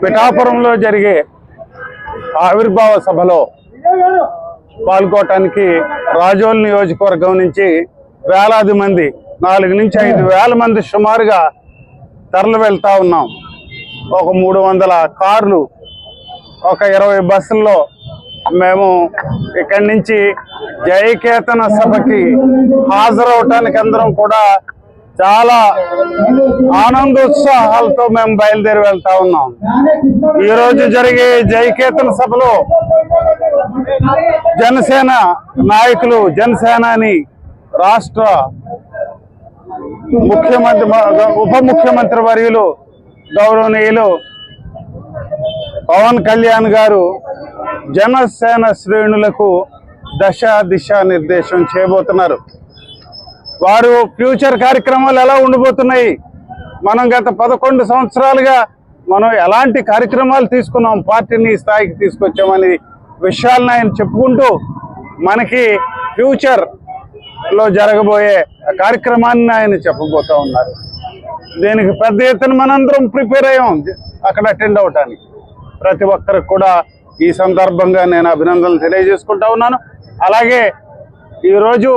పిఠాపురంలో జరిగే ఆవిర్భావ సభలో పాల్గొనటానికి రాజోల్ నియోజకవర్గం నుంచి వేలాది మంది నాలుగు నుంచి ఐదు వేల మంది సుమారుగా తరలి వెళ్తా ఉన్నాం. ఒక మూడు వందల కార్లు ఒక ఇరవై బస్సుల్లో మేము ఇక్కడి నుంచి జయకేతన సభకి హాజరవటానికి అందరం కూడా చాలా ఆనందోత్సాహాలతో మేము బయలుదేరి వెళ్తా ఉన్నాం. ఈరోజు జరిగే జయకేతన సభలో జనసేన నాయకులు జనసేనాని రాష్ట్ర ముఖ్యమంత్రి ఉప ముఖ్యమంత్రి వర్యులు గౌరవనీయులు పవన్ కళ్యాణ్ గారు జనసేన శ్రేణులకు దశ దిశ నిర్దేశం చేయబోతున్నారు. వారు ఫ్యూచర్ కార్యక్రమాలు ఎలా ఉండబోతున్నాయి? మనం గత పదకొండు సంవత్సరాలుగా మనం ఎలాంటి కార్యక్రమాలు తీసుకున్నాం? పార్టీని స్థాయికి తీసుకొచ్చామని విషయాలను ఆయన చెప్పుకుంటూ మనకి ఫ్యూచర్ లో జరగబోయే కార్యక్రమాన్ని ఆయన చెప్పబోతా ఉన్నారు. దీనికి పెద్ద ఎత్తున మనందరం ప్రిపేర్ అయ్యాం అక్కడ అటెండ్ అవటానికి. ప్రతి ఒక్కరికి కూడా ఈ సందర్భంగా నేను అభినందనలు తెలియజేసుకుంటా ఉన్నాను. అలాగే ఈరోజు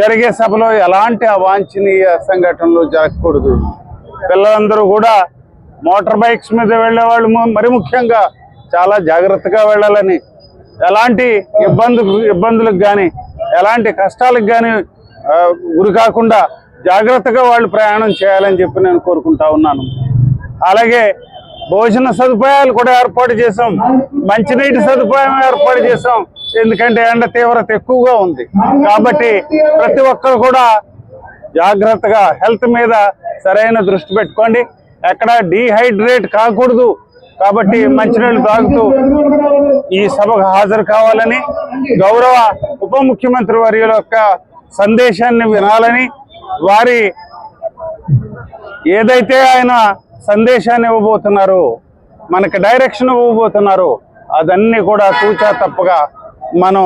జరిగే సభలో ఎలాంటి అవాంఛనీయ సంఘటనలు జరగకూడదు. పిల్లలందరూ కూడా మోటార్ బైక్స్ మీద వెళ్ళే వాళ్ళు మరి ముఖ్యంగా చాలా జాగ్రత్తగా వెళ్ళాలని. ఎలాంటి ఇబ్బందులు ఇబ్బందులకు కానీ ఎలాంటి కష్టాలకు కానీ గురి కాకుండా జాగ్రత్తగా వాళ్ళు ప్రయాణం చేయాలని చెప్పి నేను కోరుకుంటా ఉన్నాను. అలాగే భోజన సదుపాయాలు కూడా ఏర్పాటు చేసాం మంచినీటి సదుపాయం ఏర్పాటు చేసాం ఎందుకంటే ఎండ తీవ్రత ఎక్కువగా ఉంది. కాబట్టి ప్రతి ఒక్కరు కూడా జాగ్రత్తగా హెల్త్ మీద సరైన దృష్టి పెట్టుకోండి. ఎక్కడ డీహైడ్రేట్ కాకూడదు. కాబట్టి మంచినీళ్ళు తాగుతూ ఈ సభకు హాజరు కావాలని గౌరవ ఉప ముఖ్యమంత్రి వారి యొక్క సందేశాన్ని వినాలని వారి ఏదైతే ఆయన సందేశాన్ని ఇవ్వబోతున్నారు మనకి డైరెక్షన్ ఇవ్వబోతున్నారు అదన్నీ కూడా తూచా తప్పగా మనం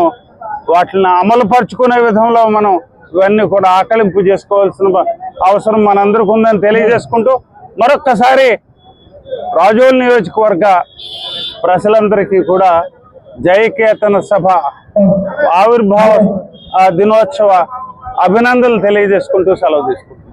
వాటిని అమలు పరుచుకునే విధంలో మనం ఇవన్నీ కూడా ఆకలింపు చేసుకోవాల్సిన అవసరం మనందరికి ఉందని తెలియజేసుకుంటూ మరొక్కసారి రాజోల్ నియోజకవర్గ ప్రజలందరికీ కూడా జయకేతన సభ. ఆవిర్భావ దినోత్సవ అభినందనలు తెలియజేసుకుంటూ సెలవు తీసుకుంటాం